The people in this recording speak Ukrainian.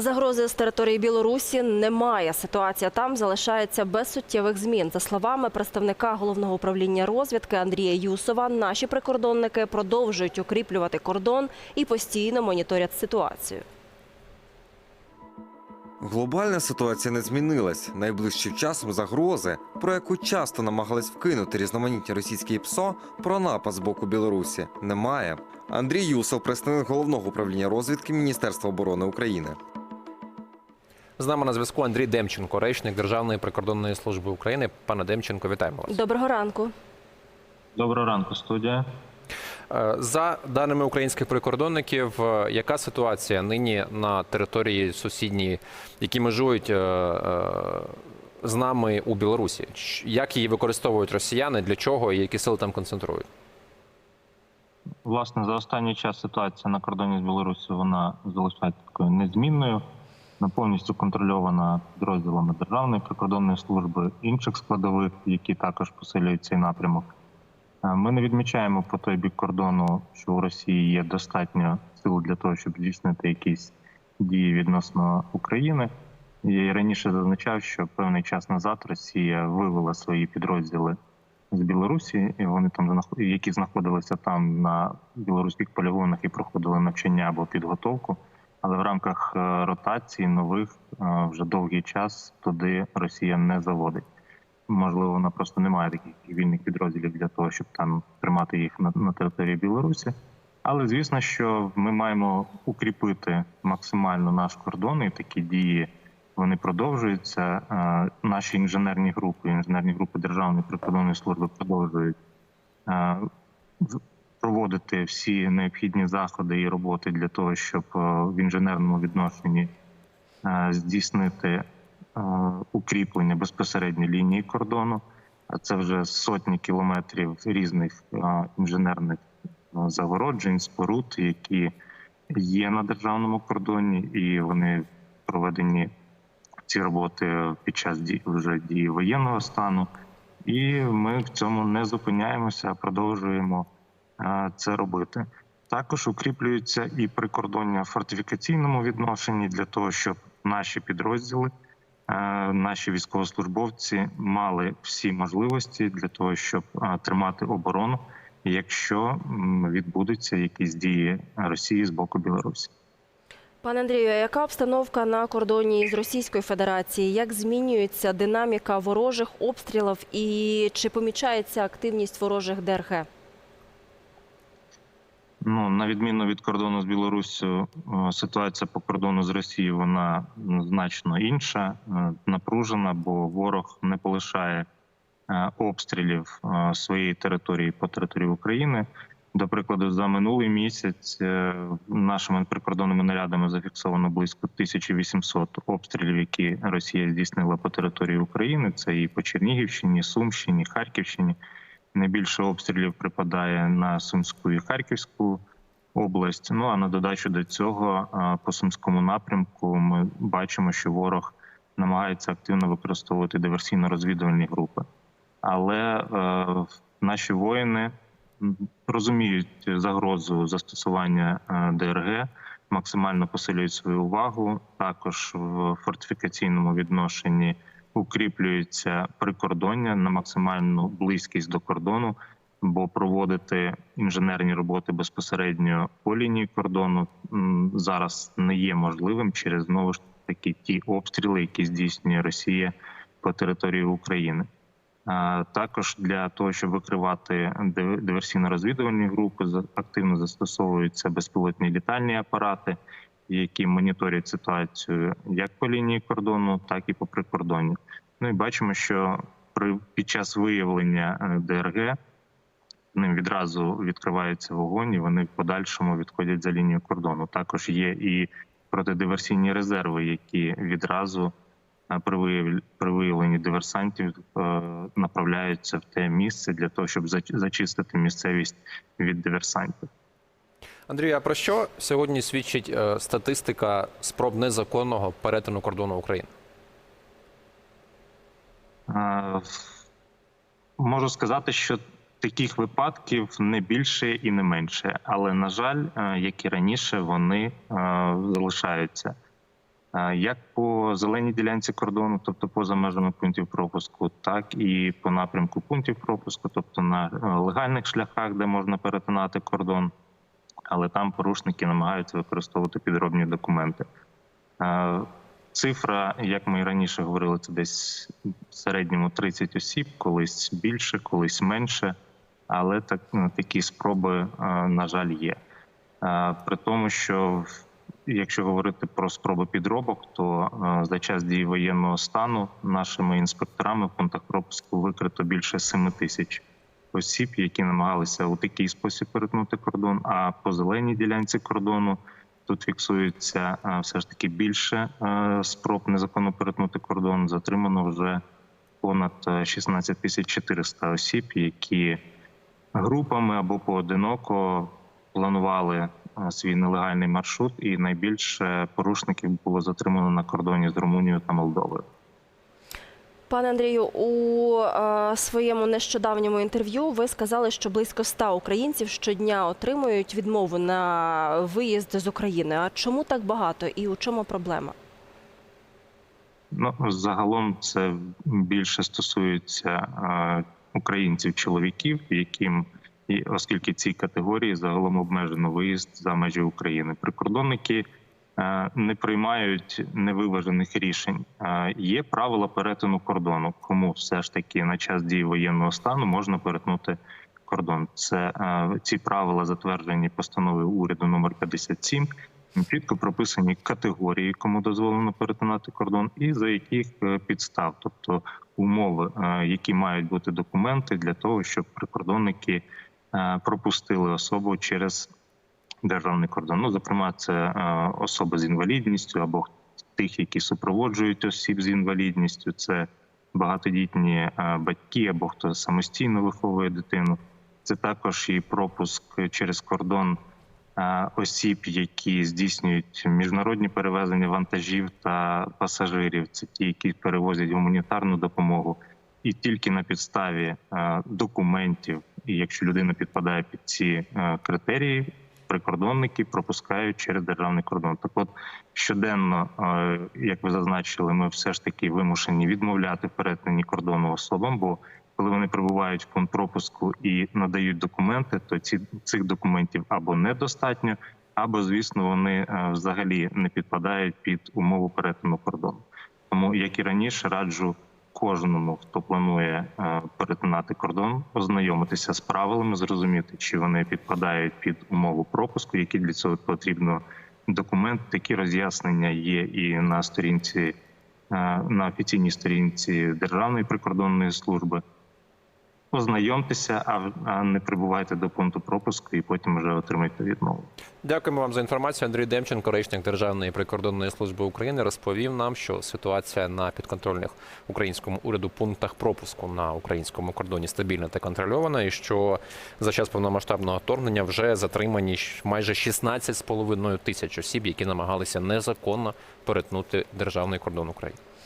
Загрози з території Білорусі немає. Ситуація там залишається без суттєвих змін. За словами представника головного управління розвідки Андрія Юсова, наші прикордонники продовжують укріплювати кордон і постійно моніторять ситуацію. Глобальна ситуація не змінилась. Найближчим часом загрози, про яку часто намагались вкинути різноманітні російські ПСО, про напад з боку Білорусі немає. Андрій Юсов, представник головного управління розвідки Міністерства оборони України. З нами на зв'язку Андрій Демченко, речник Державної прикордонної служби України. Пане Демченко, вітаємо вас. Доброго ранку. Доброго ранку, студія. Е, За даними українських прикордонників, е, яка ситуація нині на території сусідній, які межують е, з нами у Білорусі? Як її використовують росіяни? Для чого і які сили там концентрують? Власне, за останній час ситуація на кордоні з Білорусі вона залишається такою незмінною, повністю контрольована підрозділами Державної прикордонної служби інших складових, які також посилюють цей напрямок. Е, Ми не відмічаємо по той бік кордону, що у Росії є достатньо сил для того, щоб здійснити якісь дії відносно України. Я раніше зазначав, що певний час назад Росія вивела свої підрозділи з Білорусі, і вони там які знаходилися там на білоруських полігонах і проходили навчання або підготовку. Але в рамках е, ротації нових е, вже довгий час туди Росія не заводить. Можливо, вона просто не має таких вільних підрозділів для того, щоб там тримати їх на, на території Білорусі. Але звісно, що ми маємо укріпити максимально наш кордон, і такі дії вони продовжуються. Е, Наші інженерні групи, інженерні групи Державної прикордонної служби продовжують проводити всі необхідні заходи і роботи для того, щоб е, в інженерному відношенні е, здійснити е, укріплення безпосередньо лінії кордону. Це вже сотні кілометрів різних інженерних загороджень, споруд, які є на державному кордоні, і вони проведені ці роботи під час дії вже дії воєнного стану. І ми в цьому не зупиняємося, а продовжуємо це робити. Також укріплюються і прикордоння в фортифікаційному відношенні для того, щоб наші підрозділи, е, наші військовослужбовці мали всі можливості для того, щоб е, тримати оборону, якщо відбудуться якісь дії Росії з боку Білорусі. Пане Андрію, яка обстановка на кордоні з Російською Федерацією? Як змінюється динаміка ворожих обстрілів і чи помічається активність ворожих ДРГ? Ну на відміну від кордону з Білоруссю, е, ситуація по кордону з Росією вона значно інша, е, напружена, бо ворог не полишає е, обстрілів своєї території по території України. До прикладу, за минулий місяць нашими прикордонними нарядами зафіксовано близько 1800 обстрілів, які Росія здійснила по території України. Це і по Чернігівщині, Сумщині, Харківщині. Найбільше обстрілів припадає на Сумську і Харківську область. Ну а на додачу до цього по сумському напрямку ми бачимо, що ворог намагається активно використовувати диверсійно-розвідувальні групи. Але е, наші воїни розуміють загрозу застосування е, ДРГ, максимально посилюють свою увагу. Також в фортифікаційному відношенні укріплюється прикордоння на максимальну близькість до кордону, бо проводити інженерні роботи безпосередньо по лінії кордону зараз не є можливим через знову ж таки ті обстріли, які здійснює Росія по території України. Також для того, щоб викривати диверсійно-розвідувальні групи, активно застосовуються безпілотні літальні апарати, які моніторять ситуацію як по лінії кордону, так і по прикордонні. Ну і бачимо, що при під час виявлення е, ДРГ ним відразу відкривається вогонь, і вони в подальшому відходять за лінію кордону. Також є і протидиверсійні резерви, які відразу е, при виявл- при виявленні диверсантів е, направляються в те місце для того, щоб зач- зачистити місцевість від диверсантів. Андрію, а про що сьогодні свідчить е, статистика спроб незаконного перетину кордону України? Е, Можу сказати, що таких випадків не більше і не менше, але на жаль, е, як і раніше, вони залишаються. Як по зеленій ділянці кордону, тобто поза межами пунктів пропуску, так і по напрямку пунктів пропуску, тобто на легальних шляхах, де можна перетинати кордон, але там порушники намагаються використовувати підробні документи. Цифра, як ми і раніше говорили, це десь в середньому 30 осіб, колись більше, колись менше. Але так, ну, такі спроби, на жаль, є. При тому, що якщо говорити про спроби підробок, то за час дії воєнного стану нашими інспекторами в пунктах пропуску викрито більше 7 тисяч осіб, які намагалися у такий спосіб перетнути кордон. А по зеленій ділянці кордону тут фіксується е, все ж таки більше е, спроб незаконно перетнути кордон. Затримано вже понад е, 16 тисяч 400 осіб, які групами або поодиноко планували е, свій нелегальний маршрут, і найбільше порушників було затримано на кордоні з Румунією та Молдовою. Пане Андрію, у е, своєму нещодавньому інтерв'ю ви сказали, що близько 100 українців щодня отримують відмову на виїзд з України. А чому так багато і у чому проблема? Ну загалом це більше стосується е, українців-чоловіків, яким і оскільки ці категорії загалом обмежено виїзд за межі України. Прикордонники не приймають невиважених рішень. Е, Є правила перетину кордону, кому все ж таки на час дії воєнного стану можна перетнути кордон. Це е, ці правила затверджені постановою уряду номер 57. Чітко прописані категорії, кому дозволено перетинати кордон, і за яких е, підстав, тобто умови, е, які мають бути документи для того, щоб прикордонники е, пропустили особу через державний кордон. Ну, зокрема, це е, особи з інвалідністю або тих, які супроводжують осіб з інвалідністю. Це багатодітні е, батьки або хто самостійно виховує дитину. Це також і пропуск через кордон е, осіб, які здійснюють міжнародні перевезення вантажів та пасажирів. Це ті, які перевозять гуманітарну допомогу, і тільки на підставі документів, і якщо людина підпадає під ці критерії, прикордонники пропускають через державний кордон. Так, от щоденно, е, як ви зазначили, ми все ж таки вимушені відмовляти перетині кордону особам, бо коли вони прибувають в пункт пропуску і надають документи, то ці цих документів або недостатньо, або звісно вони е, взагалі не підпадають під умову перетину кордону. Тому як і раніше, раджу кожному, хто планує е, перетинати кордон, ознайомитися з правилами, зрозуміти, чи вони підпадають під умову пропуску, які для цього потрібно документ. Такі роз'яснення є і на сторінці е, на офіційній сторінці Державної прикордонної служби. Ознайомтеся, а не прибувайте до пункту пропуску і потім вже отримайте відмову. Дякуємо вам за інформацію. Андрій Демченко, речник Державної прикордонної служби України, розповів нам, що ситуація на підконтрольних українському уряду пунктах пропуску на українському кордоні стабільна та контрольована, і що за час повномасштабного вторгнення вже затримані майже 16,5 тисяч осіб, які намагалися незаконно перетнути державний кордон України.